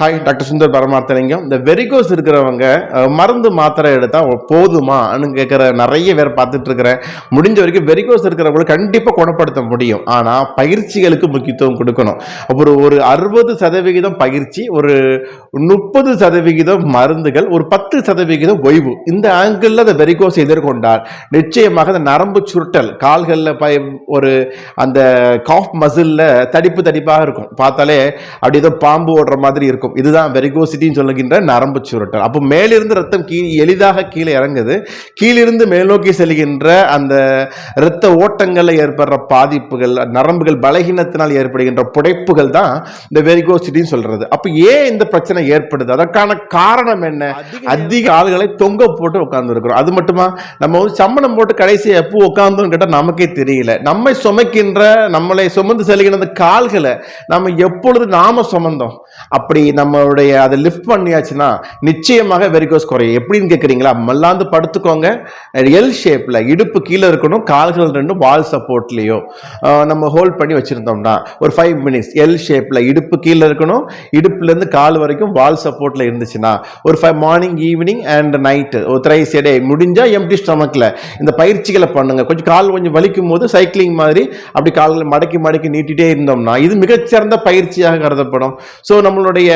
Hi doctor Sundar Paramarthalingam இந்த varicose இருக்கிறவங்க மருந்து மாத்திரை எடுத்தால் போதுமான்னு கேட்குற நிறைய பேர் பார்த்துட்டு இருக்கிறேன். முடிஞ்ச வரைக்கும் வெரிகோஸ் இருக்கிறவங்களை கண்டிப்பாக குணப்படுத்த முடியும். ஆனால் பயிற்சிகளுக்கு முக்கியத்துவம் கொடுக்கணும். அப்புறம் ஒரு அறுபது சதவிகிதம் பயிற்சி ஒரு முப்பது சதவிகிதம் மருந்துகள் ஒரு பத்து சதவிகிதம் ஓய்வு. இந்த ஆங்கிளில் அந்த வெரிகோஸ் எதிர்கொண்டால் நிச்சயமாக அந்த நரம்பு சுருட்டல் கால்களில் பய ஒரு அந்த காஃப் மசிலில் தடிப்பு தடிப்பாக இருக்கும். பார்த்தாலே அப்படி ஏதோ பாம்பு ஓடுற மாதிரி இருக்கும். இதுதான் வெரிகோசிட்டின்னு சொல்லுகின்ற நரம்பு சுருட்டல். அப்போ மேலிருந்து ரத்தம் கீழ் எளிதாக கீழே இறங்குது. கீழிருந்து மேல்நோக்கி செல்கின்ற அந்த இரத்த ஓட்டங்களில் ஏற்படுற பாதிப்புகள் நரம்புகள் பலகீனத்தினால் ஏற்படுகின்ற புடைப்புகள் தான் இந்த வெரிகோசிட்டின்னு சொல்றது. அப்போ ஏன் இந்த பிரச்சனை ஏற்படுது? அதற்கான காரணம் என்ன? அதிக ஆள்களை தொங்க போட்டு உட்கார்ந்து இருக்கிறோம் அது மட்டுமா? நம்ம வந்து சம்மணம் போட்டு கடைசி எப்போ உட்கார்ந்தோம்னு கேட்டால் நமக்கே தெரியல. நம்மை சுமக்கின்ற நம்மளை சுமந்து செல்கின்ற கால்களை நம்ம எப்பொழுது நாம சுமந்தோம்? அப்படி நம்மளுடைய அதை லிஃப்ட் பண்ணியாச்சுன்னா நிச்சயமாக வெரிகோஸ் குறையும். எப்படின்னு கேட்குறீங்களா மல்லாந்து படுத்துக்கோங்க. எல் ஷேப்பில் இடுப்பு கீழே இருக்கணும் கால்கள் ரெண்டும் வால் சப்போர்ட்லேயோ நம்ம ஹோல்ட் பண்ணி வச்சுருந்தோம்னா ஒரு ஃபைவ் மினிட்ஸ் எல் ஷேப்பில் இடுப்பு கீழே இருக்கணும் இடுப்புலேருந்து கால் வரைக்கும் வால் சப்போர்ட்டில் இருந்துச்சுன்னா ஒரு five morning evening and night ஒரு த்ரைஸ் டே முடிஞ்சால் எம்டி ஸ்டமக்கில் இந்த பயிற்சிகளை பண்ணுங்கள் கொஞ்சம் கால் கொஞ்சம் வலிக்கும் போது சைக்கிளிங் மாதிரி அப்படி கால்களை மடக்கி மடக்கி நீட்டிகிட்டே இருந்தோம்னா இது மிகச்சிறந்த பயிற்சியாக கருதப்படும். ஸோ நம்மளுடைய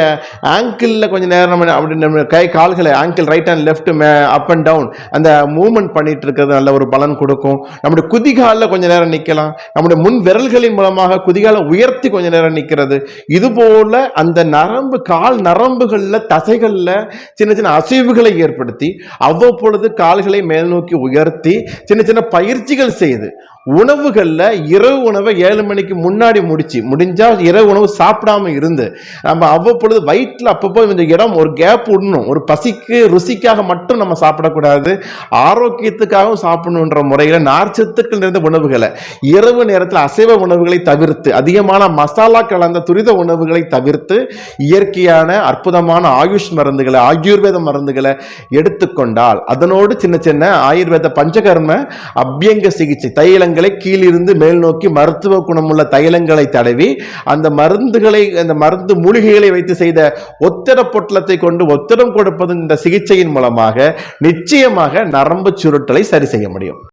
ஆங்கிளில் கொஞ்சம் நேரம் நம்ம அப்படி நம்ம கை கால்களை ஆங்கிள் ரைட் அண்ட் லெஃப்ட் மே அப் அண்ட் டவுன் அந்த மூவ்மெண்ட் பண்ணிட்டு இருக்கிறது நல்ல ஒரு பலன் கொடுக்கும். நம்முடைய குதிகாலில் கொஞ்ச நேரம் நிற்கலாம் நம்முடைய முன் விரல்களின் மூலமாக குதிகாலை உயர்த்தி கொஞ்ச நேரம் நிற்கிறது இதுபோல் அந்த நரம்பு கால் நரம்புகளில் தசைகளில் சின்ன சின்ன அசைவுகளை ஏற்படுத்தி அவ்வப்பொழுது கால்களை மேல் நோக்கி உயர்த்தி சின்ன சின்ன பயிற்சிகள் செய்து உணவுகளில் இரவு உணவை ஏழு மணிக்கு முன்னாடி முடிச்சு முடிஞ்சா இரவு உணவு சாப்பிடாம இருந்து நம்ம அவ்வப்பொழுது வயிற்றில் அப்பப்போ இந்த இடம் ஒரு கேப் விடணும் ஒரு பசிக்கு ருசிக்காக மட்டும் நம்ம சாப்பிடக்கூடாது. ஆரோக்கியத்துக்காகவும் சாப்பிடணுன்ற முறையில் நார்ச்சத்துக்கள் நிறைந்த உணவுகளை இரவு நேரத்தில் அசைவ உணவுகளை தவிர்த்து அதிகமான மசாலா கலந்த துரித உணவுகளை தவிர்த்து இயற்கையான அற்புதமான ஆயுஷ் மருந்துகளை ஆயுர்வேத மருந்துகளை எடுத்துக்கொண்டால் அதனோடு சின்ன சின்ன ஆயுர்வேத பஞ்சகர்ம அபியங்க சிகிச்சை தைலங்களை கீழிருந்து மேல் நோக்கி மருத்துவ குணமுள்ள தைலங்களை தடவி அந்த மருந்துகளை அந்த மருந்து மூலிகைகளை வைத்து செய்த ஒத்திர பொட்டலத்தை கொண்டு ஒத்திரம் கொடுப்பது இந்த சிகிச்சையின் மூலமாக நிச்சயமாக நரம்பு சுருட்டலை சரி செய்ய முடியும்.